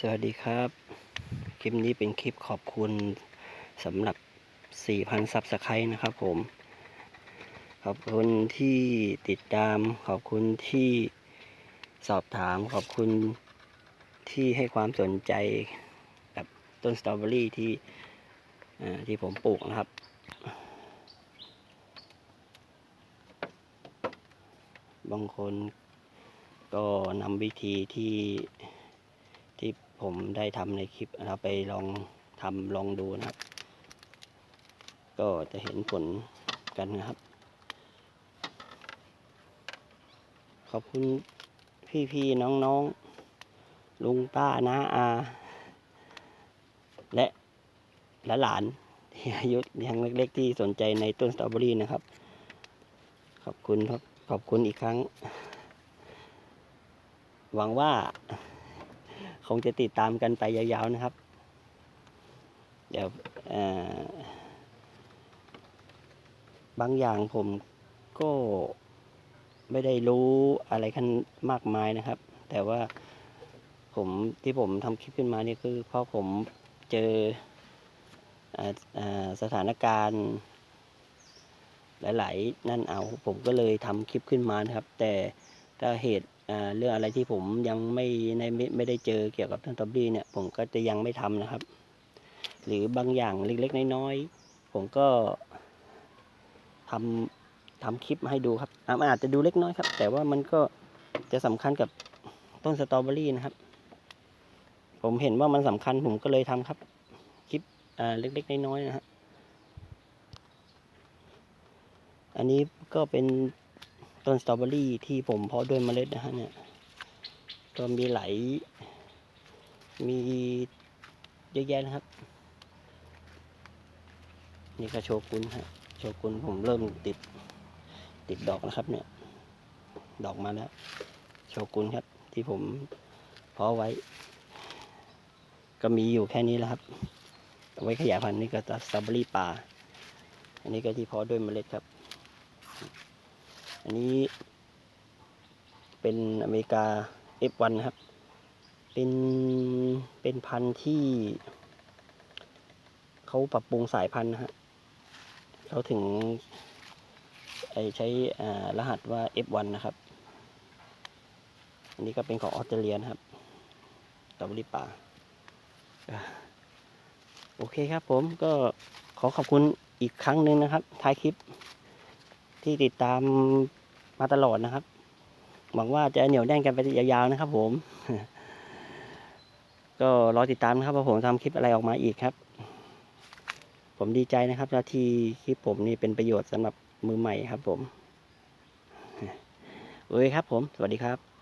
สวัสดีครับ คลิปนี้เป็นคลิปขอบคุณสำหรับ 4,000 ซับสไครต์นะครับผม ขอบคุณที่ติดตาม ขอบคุณที่สอบถาม ขอบคุณที่ให้ความสนใจกับต้นสตรอเบอรี่ที่ที่ผมปลูกนะครับบางคนก็นำวิธีที่ ผมได้ทำในคลิปนะครับไปลองทำลองดูนะครับ ก็จะเห็นผลกันนะครับ ขอบคุณพี่ๆน้องๆลุงป้าน้าอา และและหลานที่อายุยังเล็กๆที่สนใจในต้นสตรอเบอรี่นะครับ ขอบคุณครับขอบคุณอีกครั้ง หวังว่า คงจะติดตามกันไปยาวๆนะครับ เดี๋ยวบางอย่างผมก็ไม่ได้รู้อะไรขั้นมากมายนะครับ แต่ว่าผมที่ผมทำคลิปขึ้นมานี่คือเพราะผมเจออสถานการณ์ หลาย ๆ นั่นเอา ผมก็เลยทำคลิปขึ้นมานะครับ แต่ ถ้าเหตุเรื่องอะไรที่ผมยังไม่ในไม่ไม่ได้เจอเกี่ยวกับต้นตอบี้เนี่ย ผมก็จะยังไม่ทำนะครับ หรือบางอย่างเล็กๆน้อยๆผมก็ทำทำคลิปมาให้ดูครับอะมันอาจจะดูเล็กน้อยครับ แต่ว่ามันก็จะสำคัญกับต้นสตรอเบอรี่นะครับ ผมเห็นว่ามันสำคัญผมก็เลยทำครับ คลิปเล็กๆน้อยๆนะฮะอันนี้ก็เป็น ต้นสตรอเบอรี่ที่ผมเพาะด้วยเมล็ดนะฮะเนี่ยก็มีไหล มีเยอะแยะนะครับ นี่ก็โชกุนฮะโชกุนผมเริ่มติดติดดอกแล้วครับเนี่ย ดอกมาแล้ว โชกุนครับ ที่ผมเพาะไว้ ก็มีอยู่แค่นี้แล้วครับ ไว้ขยายพันธุ์นี่ก็จะสตรอเบอรี่ป่า อันนี้ก็ที่เพาะด้วยเมล็ดครับ อันนี้เป็นอเมริกา F1 นะครับ เป็นเป็นพันธุ์ที่เขาปรับปรุงสายพันธุ์นะฮะเขาถึงไอใช้รหัสว่า F1 นะครับ อันนี้ก็เป็นของออสเตรเลียนะครับตอเบอรี่ป่า โอเคครับผมก็ขอขอบคุณอีกครั้งหนึ่งนะครับ ท้ายคลิป ที่ติดตามมาตลอดนะครับ หวังว่าจะเหนียวแน่นกันไปยาวๆนะครับ ผม ก็รอติดตามนะครับว่าผมทำคลิปอะไรออกมาอีกครับ ผมดีใจนะครับที่คลิปผมนี่เป็นประโยชน์สำหรับมือใหม่ครับ ผมโอเคครับ ผม สวัสดีครับ